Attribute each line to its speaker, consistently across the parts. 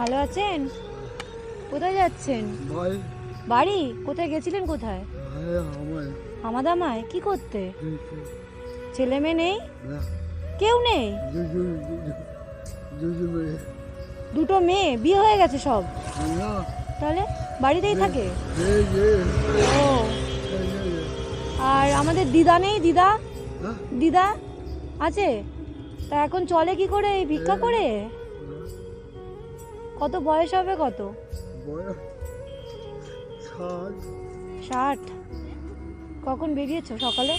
Speaker 1: ভালো আছেন? কোথায় যাচ্ছেন? বাড়ি? কোথায় গেছিলেন কোথায়? হামাদামায় কি করতে? ছেলে মেয়ে নেই? কেউ নেই? দুটো মেয়ে বিয়ে হয়ে গেছে সব। তাহলে বাড়িতেই থাকে? ও। আর আমাদের দিদা নেই দিদা?
Speaker 2: হ্যাঁ?
Speaker 1: দিদা আছে? তা এখন চলে কি করে এই ভিক্ষা করে? কত বয়স হবে কত?
Speaker 2: ষাট।
Speaker 1: কখন বেরিয়েছো? সকালে?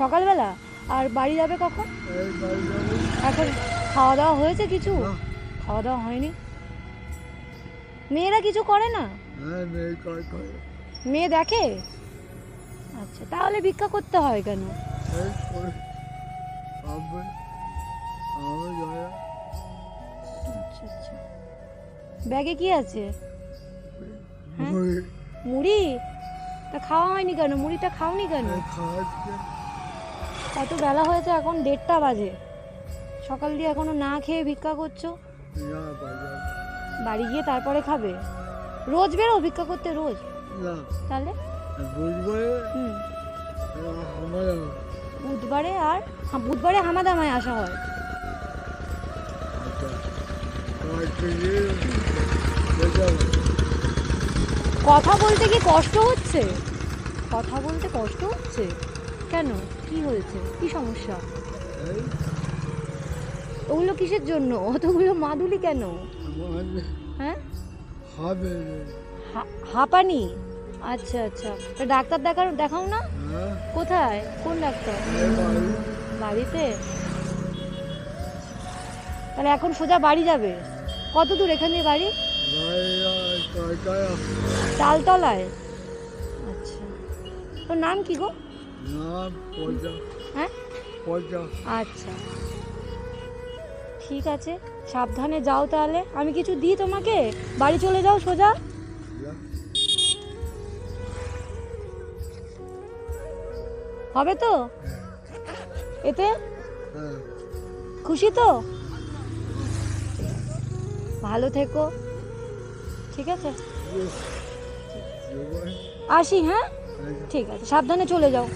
Speaker 1: সকালবেলা? আর বাড়ি যাবে কখন? এখন খাওয়া দাওয়া হয়েছে কিছু? খাওয়া দাওয়া হয়নি। মেয়েরা কিছু করে না?
Speaker 2: হ্যাঁ মেয়ে
Speaker 1: দেখে? আচ্ছা তাহলে ভিক্ষা করতে হয় কেন? আচ্ছা আচ্ছা। ব্যাগে কি আছে? হ্যাঁ?
Speaker 2: মুড়ি?
Speaker 1: তা খাওয়া হয়নি কেন? মুড়িটা খাওনি কেন? কত বেলা হয়েছে এখন দেড়টা বাজে। সকাল দিয়ে এখনও না খেয়ে ভিক্ষা করছ? বাড়ি গিয়ে তারপরে খাবে? রোজ বেরো ভিক্ষা করতে রোজ? তাহলে? বুধবারে? আর হ্যাঁ, বুধবারে হামাদামায় আসা হয়। কথা বলতে কি কষ্ট হচ্ছে? কথা বলতে কষ্ট হচ্ছে? কেন? কি হয়েছে? কি সমস্যা? ওগুলো কিসের জন্য? অতগুলো মাদুলি কেন? হ্যাঁ? হাঁপানি? আচ্ছা আচ্ছা। ডাক্তার দেখার দেখাও না? কোথায়? কোন ডাক্তার? বাড়িতে? তাহলে এখন সোজা বাড়ি যাবে? কত দূর এখানে বাড়ি? তালতলায়? আচ্ছা। তোর নাম কি গো? হ্যাঁ? আচ্ছা। ঠিক আছে সাবধানে যাও তাহলে। আমি কিছু দিই তোমাকে? বাড়ি চলে যাও সোজা। হবে তো? এতে?
Speaker 2: হ্যাঁ।
Speaker 1: খুশি তো? ভালো থেকো। ঠিক আছে? আসি হ্যাঁ? ঠিক আছে সাবধানে চলে যাও।